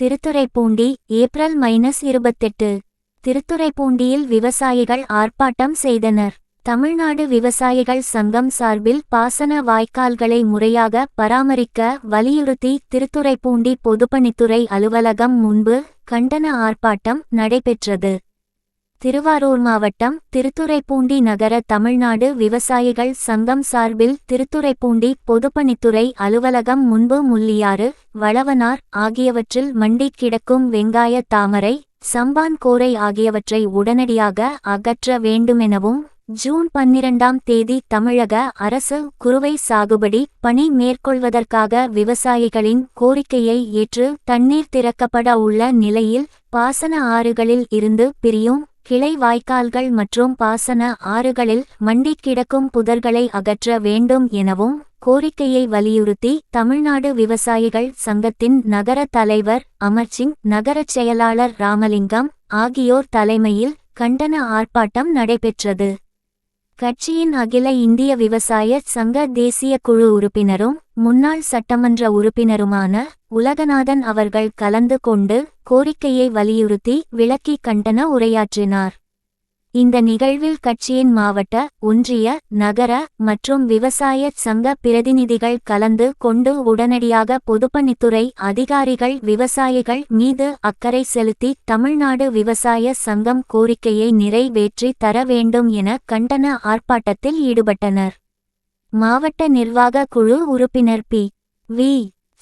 Thiruthuraipoondi April minus இருபத்தெட்டு. திருத்துறைப்பூண்டியில் விவசாயிகள் ஆர்ப்பாட்டம் செய்தனர். தமிழ்நாடு விவசாயிகள் சங்கம் சார்பில் பாசன வாய்க்கால்களை முறையாக பராமரிக்க வலியுறுத்தி திருத்துறைப்பூண்டி பொதுப்பணித்துறை அலுவலகம் முன்பு கண்டன ஆர்ப்பாட்டம் நடைபெற்றது. திருவாரூர் மாவட்டம் திருத்துறைப்பூண்டி நகர தமிழ்நாடு விவசாயிகள் சங்கம் சார்பில் திருத்துறைப்பூண்டி பொதுப்பணித்துறை அலுவலகம் முன்பு முள்ளியாறு வளவனார் ஆகியவற்றில் மண்டி கிடக்கும் வெங்காய தாமரை சம்பான் கோரை ஆகியவற்றை உடனடியாக அகற்ற வேண்டுமெனவும் ஜூன் பன்னிரண்டாம் தேதி தமிழக அரசு குறுவை சாகுபடி பணி மேற்கொள்வதற்காக விவசாயிகளின் கோரிக்கையை ஏற்று தண்ணீர் திறக்கப்பட உள்ள நிலையில் பாசன ஆறுகளில் இருந்து பிரியும் கிளை வாய்க்கால்கள் மற்றும் பாசன ஆறுகளில் மண்டி கிடக்கும் புதர்களை அகற்ற வேண்டும் எனவும் கோரிக்கையை வலியுறுத்தி தமிழ்நாடு விவசாயிகள் சங்கத்தின் நகர தலைவர் அமர்சிங் நகரச் செயலாளர் ராமலிங்கம் ஆகியோர் தலைமையில் கண்டன ஆர்ப்பாட்டம் நடைபெற்றது. கட்சியின் அகில இந்திய விவசாய சங்க தேசிய குழு உறுப்பினரும் முன்னாள் சட்டமன்ற உறுப்பினருமான உலகநாதன் அவர்கள் கலந்து கொண்டு கோரிக்கையை வலியுறுத்தி விளக்கி கண்டன உரையாற்றினார். இந்த நிகழ்வில் கட்சியின் மாவட்ட ஒன்றிய நகர மற்றும் விவசாய சங்க பிரதிநிதிகள் கலந்து கொண்டு உடனடியாக பொதுப்பணித்துறை அதிகாரிகள் விவசாயிகள் மீது அக்கறை செலுத்தி தமிழ்நாடு விவசாய சங்கம் கோரிக்கையை நிறைவேற்றி தர வேண்டும் என கண்டன ஆர்ப்பாட்டத்தில் ஈடுபட்டனர். மாவட்ட நிர்வாக குழு உறுப்பினர் பி. வி.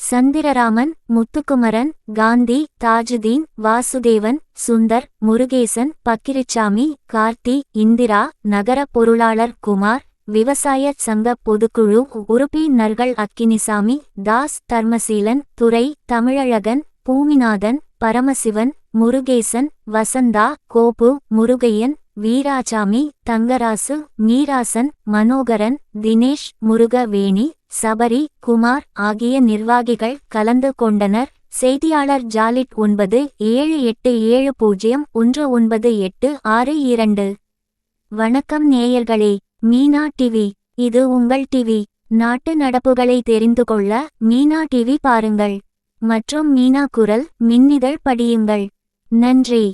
சந்திரராமன் முத்துக்குமரன் காந்தி தாஜுதீன் வாசுதேவன் சுந்தர் முருகேசன் பக்கிரிச்சாமி கார்த்தி இந்திரா நகர பொருளாளர் குமார் விவசாய சங்க பொதுக்குழு உறுப்பினர்கள் அக்கினிசாமி தாஸ் தர்மசீலன் துரை தமிழழகன் பூமிநாதன் பரமசிவன் முருகேசன் வசந்தா கோபு முருகையன் வீராசாமி தங்கராசு மீராசன் மனோகரன் தினேஷ் முருகவேணி சபரி குமார் ஆகிய நிர்வாகிகள் கலந்து கொண்டனர். செய்தியாளர் ஜாலிட் ஒன்பது ஏழு எட்டு ஏழு பூஜ்ஜியம் ஒன்று ஒன்பது எட்டு ஆறு இரண்டு. வணக்கம் நேயர்களே மீனா டிவி. இது உங்கள் டிவி. நாட்டு நடப்புகளை தெரிந்து கொள்ள மீனா டிவி பாருங்கள். மற்றும் மீனா குரல் மின்னிதழ் படியுங்கள். நன்றி.